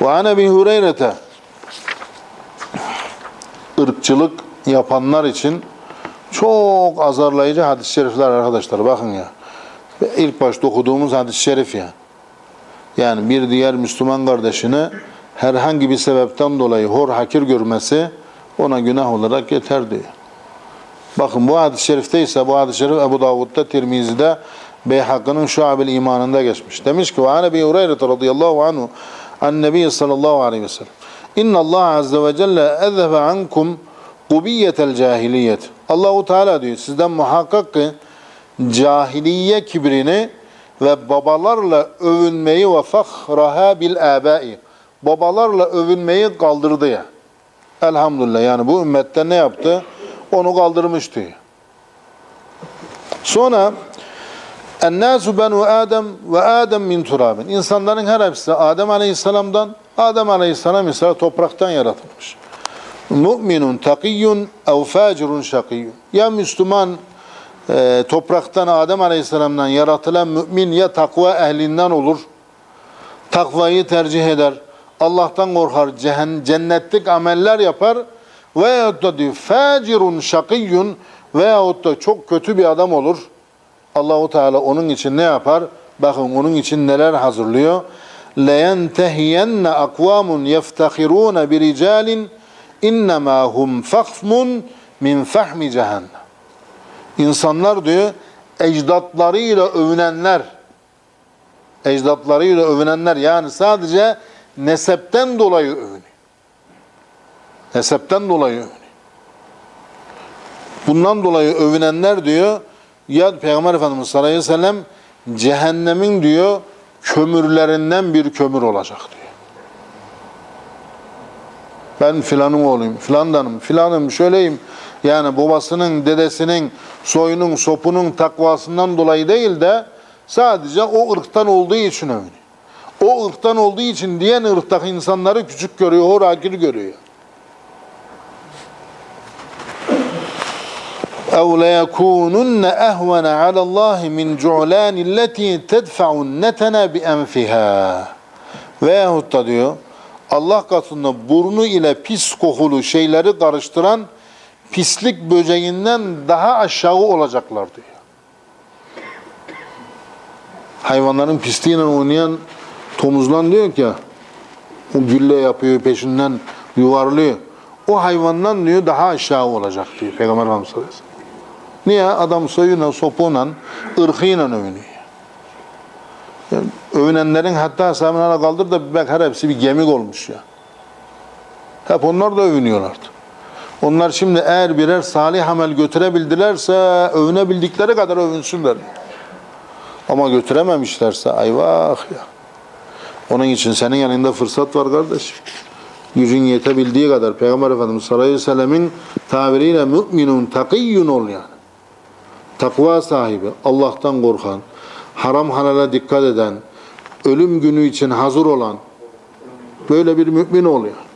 Ve an Ebi Hureyre'te ırkçılık yapanlar için çok azarlayıcı hadis-i şerifler arkadaşlar bakın ya. İlk başta okuduğumuz hadis-i şerif ya. Yani bir diğer Müslüman kardeşini herhangi bir sebepten dolayı hor hakir görmesi ona günah olarak yeter diyor. Bakın bu hadis-i şerifte ise bu hadis-i şerif Ebu Davud'da, Tirmizi'de, Beyhakı'nın şuab imanında geçmiş. Demiş ki ve anebi Ureyret radıyallahu anhu annebi sallallahu aleyhi ve sellem İnne Allah azze ve celle ezhefe ankum kubiyetel cahiliyet. Allahu Teala diyor sizden muhakkak ki cahiliye kibrini ve babalarla övünmeyi ve fahraha bil abai. Babalarla övünmeyi kaldırdı ya. Elhamdülillah yani bu ümmette ne yaptı? Onu kaldırmış diyor. Sonra Ennâsu benu Adem ve Adem min turabin. İnsanların her hepsi Adem Aleyhisselam'dan, Adem Aleyhisselam ise topraktan yaratılmış. Müminun takiyyun ev facirun şakiyyun. Ya Müslüman e, topraktan Adem Aleyhisselam'dan yaratılan mümin ya takva ehlinden olur. Takvayı tercih eder. Allah'tan korkar. cehen- Cennetlik ameller yapar. Veyahut da diyor facirun şakiyyun veyahut da çok kötü bir adam olur. Allahu Teala onun için ne yapar? Bakın onun için neler hazırlıyor. لَيَنْتَهِيَنَّ أَقْوَامٌ يَفْتَخِرُونَ بِرِجَالٍ اِنَّمَا هُمْ فَخْمٌ min fahmi cehennem. İnsanlar diyor ecdatlarıyla övünenler ecdatlarıyla övünenler yani sadece nesepten dolayı övünüyor. Nesepten dolayı övünüyor. Bundan dolayı övünenler diyor ya Peygamber Efendimiz sallallahu aleyhi ve sellem cehennemin diyor kömürlerinden bir kömür olacak diyor. Ben filanın oğluyum, filandanım, filanım, şöyleyim. Yani babasının, dedesinin, soyunun, sopunun takvasından dolayı değil de sadece o ırktan olduğu için övünüyor. O ırktan olduğu için diğer ırktaki insanları küçük görüyor, hor görüyor. اَوْ لَيَكُونُنَّ اَهْوَنَ عَلَى اللّٰهِ مِنْ جُعْلَانِ الَّتِي تَدْفَعُ النَّتَنَ بِاَنْفِهَا Veyahut da diyor, Allah katında burnu ile pis kokulu şeyleri karıştıran pislik böceğinden daha aşağı olacaklar diyor. Hayvanların pisliğiyle oynayan tomuzlan diyor ki, o gülle yapıyor, peşinden yuvarlıyor. O hayvandan diyor daha aşağı olacak diyor Peygamber Efendimiz sallallahu aleyhi ve sellem. Niye? Adam soyuyla, sopuyla, ırkıyla övünüyor. Yani övünenlerin hatta sahabelerine kaldır da bak her hepsi bir gemik olmuş ya. Hep onlar da övünüyorlardı. Onlar şimdi eğer birer salih amel götürebildilerse övünebildikleri kadar övünsünler. Ama götürememişlerse ayvah ya. Onun için senin yanında fırsat var kardeşim. Gücün yetebildiği kadar Peygamber Efendimiz sallallahu aleyhi ve sellemin tabiriyle müminun takiyyun ol yani. Takva sahibi, Allah'tan korkan, haram halale dikkat eden, ölüm günü için hazır olan böyle bir mümin ol yani.